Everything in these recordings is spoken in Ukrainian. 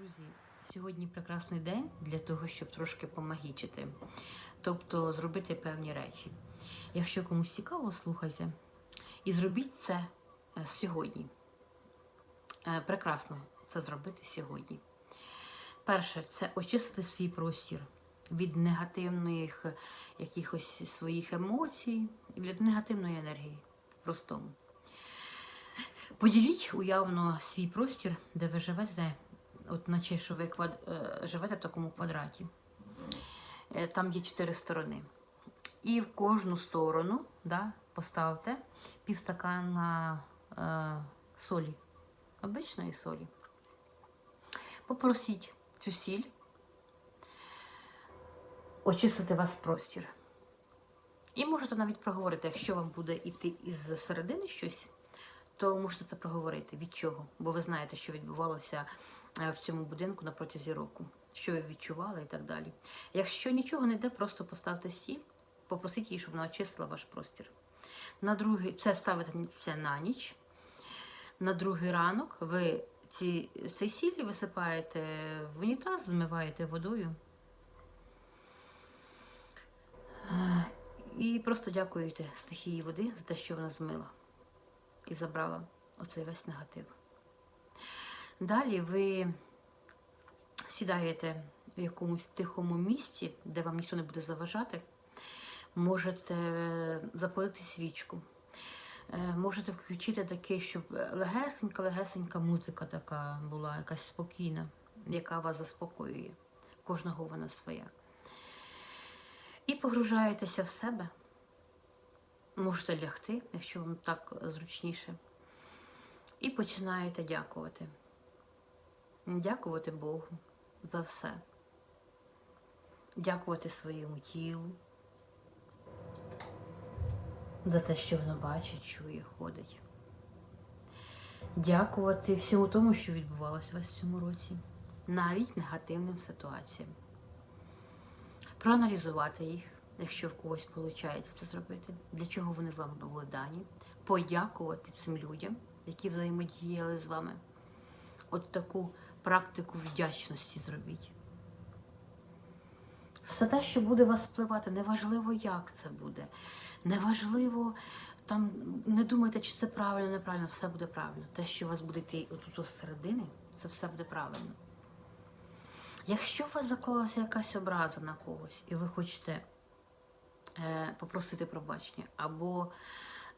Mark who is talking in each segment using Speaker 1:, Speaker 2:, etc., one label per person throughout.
Speaker 1: Друзі, сьогодні прекрасний день для того, щоб трошки помагічити, тобто зробити певні речі. Якщо комусь цікаво, слухайте. І зробіть це е, сьогодні. Е, Прекрасно це зробити сьогодні. Перше, це очистити свій простір від негативних якихось своїх емоцій, від негативної енергії, по-простому. Поділіть уявно свій простір, де ви живете, от наче що ви квад... е, живете в такому квадраті. Е, Там є чотири сторони. І в кожну сторону да, поставте півстакана е, солі, обичної солі. Попросіть цю сіль очистити вас простір. І можете навіть проговорити, якщо вам буде йти із середини щось, то можете це проговорити. Від чого? Бо ви знаєте, що відбувалося в цьому будинку на протязі року, що ви відчували і так далі. Якщо нічого не йде, просто поставте стіль, попросіть її, щоб вона очистила ваш простір. На другий, це ставите це на ніч. На другий ранок ви ці, цей сіль висипаєте в унітаз, змиваєте водою. Е, І просто дякуєте стихії води за те, що вона змила і забрала оцей весь негатив. Далі ви сідаєте в якомусь тихому місці, де вам ніхто не буде заважати. Можете запалити свічку. Е, Можете включити такий, щоб легесенька-легесенька музика така була, якась спокійна, яка вас заспокоює. Кожного вона своя. І погружаєтеся в себе. Можете лягти, якщо вам так зручніше. І починаєте дякувати. Дякувати Богу за все. Дякувати своєму тілу, за те, що воно бачить, чує, ходить. Дякувати всьому тому, що відбувалося у вас в цьому році, навіть негативним ситуаціям. Проаналізувати їх, якщо в когось виходить це зробити, для чого вони вам були дані, подякувати цим людям, які взаємодіяли з вами. От таку практику вдячності зробіть. Все те, що буде вас впливати, неважливо, як це буде. Неважливо, там не думайте, чи це правильно, неправильно, все буде правильно. Те, що у вас буде йти отут з середини, це все буде правильно. Якщо у вас заклалася якась образа на когось, і ви хочете е, попросити пробачення або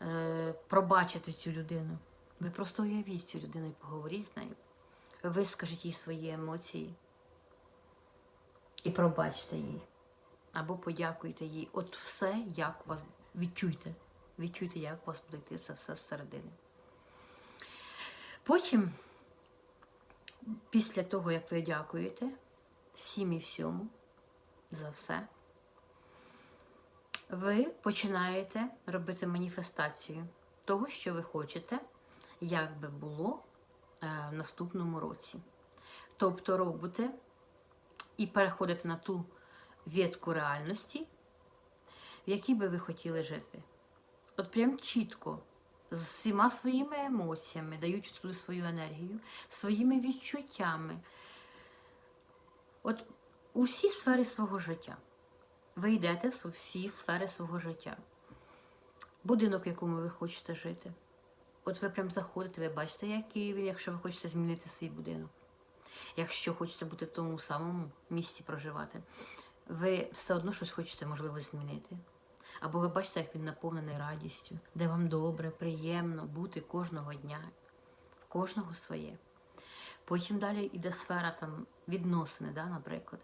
Speaker 1: е, пробачити цю людину, ви просто уявіть цю людину і поговоріть з нею. Вискажіть їй свої емоції і пробачте їй. Або подякуйте їй. От все, як у вас відчуйте. Відчуйте, як у вас буде йти це все зсередини. Потім, після того, як ви дякуєте всім і всьому за все, ви починаєте робити маніфестацію того, що ви хочете, як би було в наступному році. Тобто робите і переходите на ту ветку реальності, в якій би ви хотіли жити. От прям чітко, з всіма своїми емоціями, даючи туди свою енергію, своїми відчуттями. От у всі сфери свого життя. Ви йдете в всі сфери свого життя. Будинок, в якому ви хочете жити. От ви прям заходите, ви бачите, який він, якщо ви хочете змінити свій будинок. Якщо хочете бути в тому самому місці проживати, ви все одно щось хочете, можливо, змінити. Або ви бачите, як він наповнений радістю, де вам добре, приємно бути кожного дня, в кожного своє. Потім далі йде сфера там відносини, да, наприклад.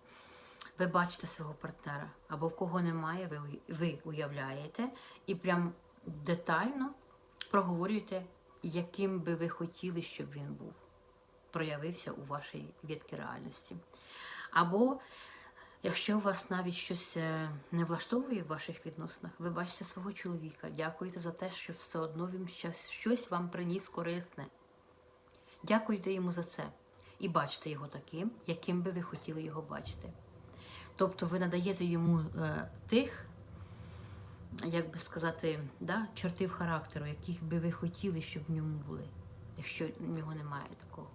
Speaker 1: Ви бачите свого партнера, або в кого немає, ви, ви уявляєте і прям детально проговорюєте, яким би ви хотіли, щоб він був, проявився у вашій ветці реальності. Або Якщо у вас навіть щось е, не влаштовує в ваших відносинах, ви бачите свого чоловіка, дякуєте за те, що все одно він щось вам приніс корисне. Дякуйте йому за це і бачите його таким, яким би ви хотіли його бачити. Тобто ви надаєте йому е, тих, як би сказати, да, чертів характеру, яких би ви хотіли, щоб в ньому були, якщо в нього немає такого.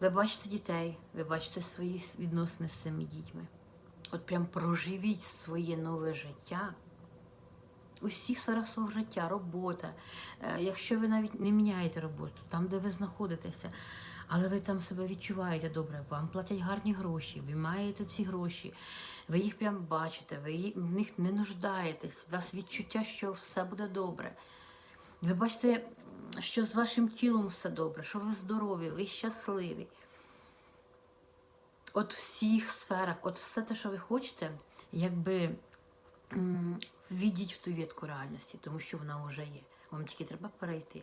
Speaker 1: Ви бачите дітей, ви бачите свої відносини з цими дітьми. От прям проживіть своє нове життя. У всіх сферах свого життя, робота. Е, Якщо ви навіть не міняєте роботу, там, де ви знаходитеся, але ви там себе відчуваєте добре, вам платять гарні гроші, ви маєте ці гроші, ви їх прям бачите, ви в них не нуждаєтесь, у вас відчуття, що все буде добре. Ви бачите, що з вашим тілом все добре, що ви здорові, ви щасливі. От в всіх сферах, от все те, що ви хочете, якби м, введіть в ту вітку реальності, тому що вона вже є. Вам тільки треба перейти.